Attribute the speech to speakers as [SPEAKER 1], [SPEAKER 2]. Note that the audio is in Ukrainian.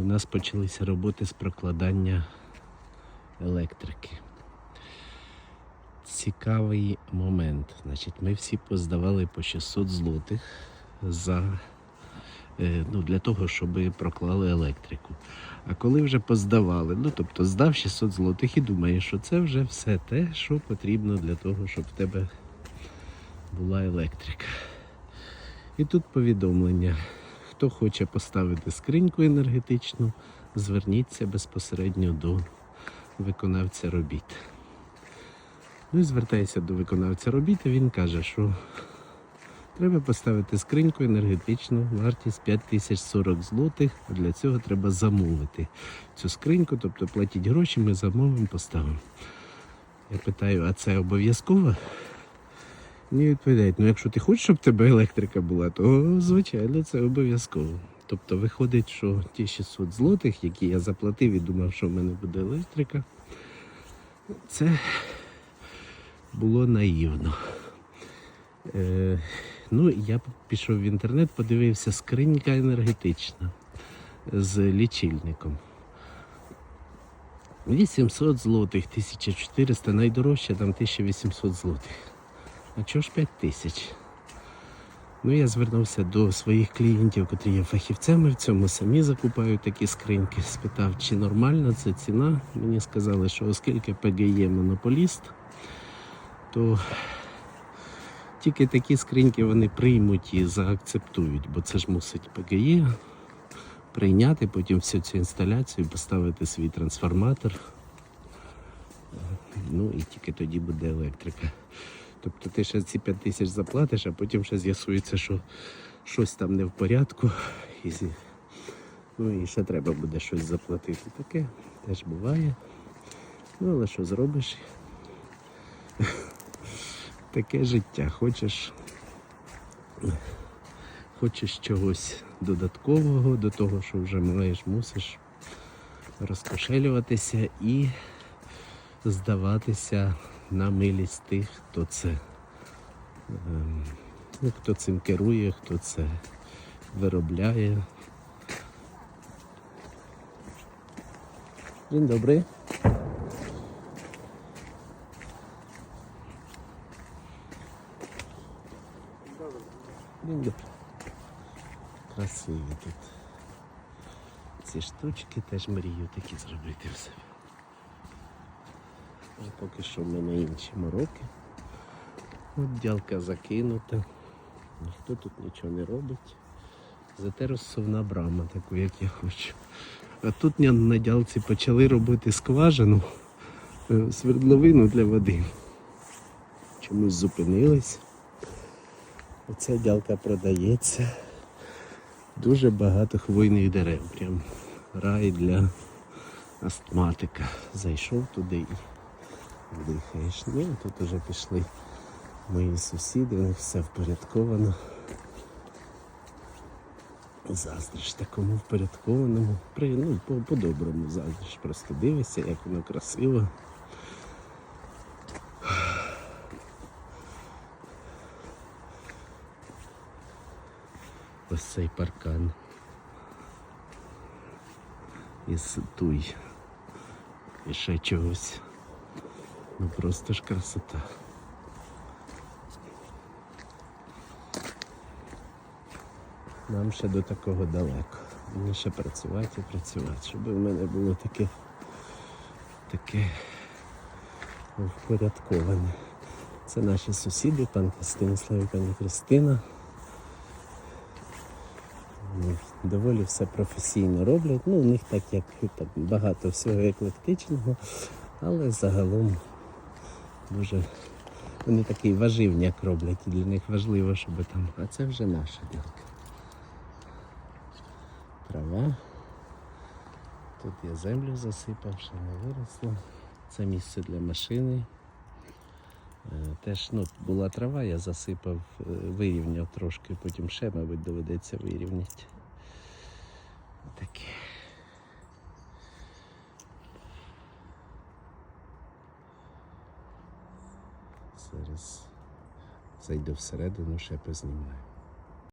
[SPEAKER 1] у нас почалися роботи з прокладання електрики. Цікавий момент. Значить, ми всі поздавали по 600 злотих за, е, ну, для того, щоб проклали електрику. А коли вже поздавали, ну тобто здав 600 злотих і думаєш, що це вже все те, що потрібно для того, щоб в тебе була електрика. І тут повідомлення. Хто хоче поставити скриньку енергетичну, зверніться безпосередньо до виконавця робіт. Ну і звертайся до виконавця робіт, і він каже, що треба поставити скриньку енергетичну, вартість 5040 злотих. а Для цього треба замовити цю скриньку, тобто платіть гроші, ми замовимо, поставимо. Я питаю, а це обов'язково? Мені відповідають, ну якщо ти хочеш, щоб тебе електрика була, то звичайно це обов'язково. Тобто виходить, що ті 600 злотих, які я заплатив і думав, що в мене буде електрика, це було наївно. Е, ну, я пішов в інтернет, подивився скринька енергетична з лічильником. 800 злотих, 1400, найдорожче там 1800 злотих. А чого ж 5 тисяч? Ну, я звернувся до своїх клієнтів, котрі є фахівцями в цьому, самі закупають такі скриньки. Спитав, чи нормальна це ціна. Мені сказали, що оскільки ПГЄ монополіст, то тільки такі скриньки вони приймуть і заакцептують, бо це ж мусить ПГЄ прийняти, потім всю цю інсталяцію, поставити свій трансформатор. Ну і тільки тоді буде електрика. Тобто ти ще ці 5 тисяч заплатиш, а потім ще з'ясується, що щось там не в порядку. І, ну і ще треба буде щось заплатити. Таке теж буває. Ну, але що зробиш? Таке життя. Хочеш, хочеш чогось додаткового до того, що вже маєш, мусиш розкошелюватися і здаватися на милість тих, хто це ем, ну, хто цим керує, хто це виробляє. Dzień dobry. Красиві тут. Ці штучки теж мрію такі зробити в себе. А поки що в мене інші мороки. От дялка закинута. Ніхто тут нічого не робить. Зате розсувна брама, таку, як я хочу. А тут на- на дялці почали робити скважину, е, свердловину для води. Чомусь зупинились. Оця дялка продається. Дуже багато хвойних дерев. Прям рай для астматика. Зайшов туди і дихаєш. Ну, і тут вже пішли мої сусіди, у них все впорядковано. Заздриш такому впорядкованому. При, ну, по- по-доброму заздриш. Просто дивишся, як воно красиво. Ось цей паркан. Із туй. І ще чогось. Ну просто ж красота. Нам ще до такого далеко. Мені ще працювати і працювати, щоб в мене було таке таке впорядковане. Це наші сусіди, пан Станіслав і пані Христина. Вони доволі все професійно роблять. Ну, у них так як так, багато всього еклектичного, але загалом дуже вони такий важивняк роблять, і для них важливо, щоб там. А це вже наша ділка. Трава. Тут я землю засипав, ще не виросло. Це місце для машини. Е, Теж ну, була трава, я засипав, е, вирівняв трошки, потім ще, мабуть, доведеться вирівняти. Таке. Зараз зайду всередину, ще познімаю.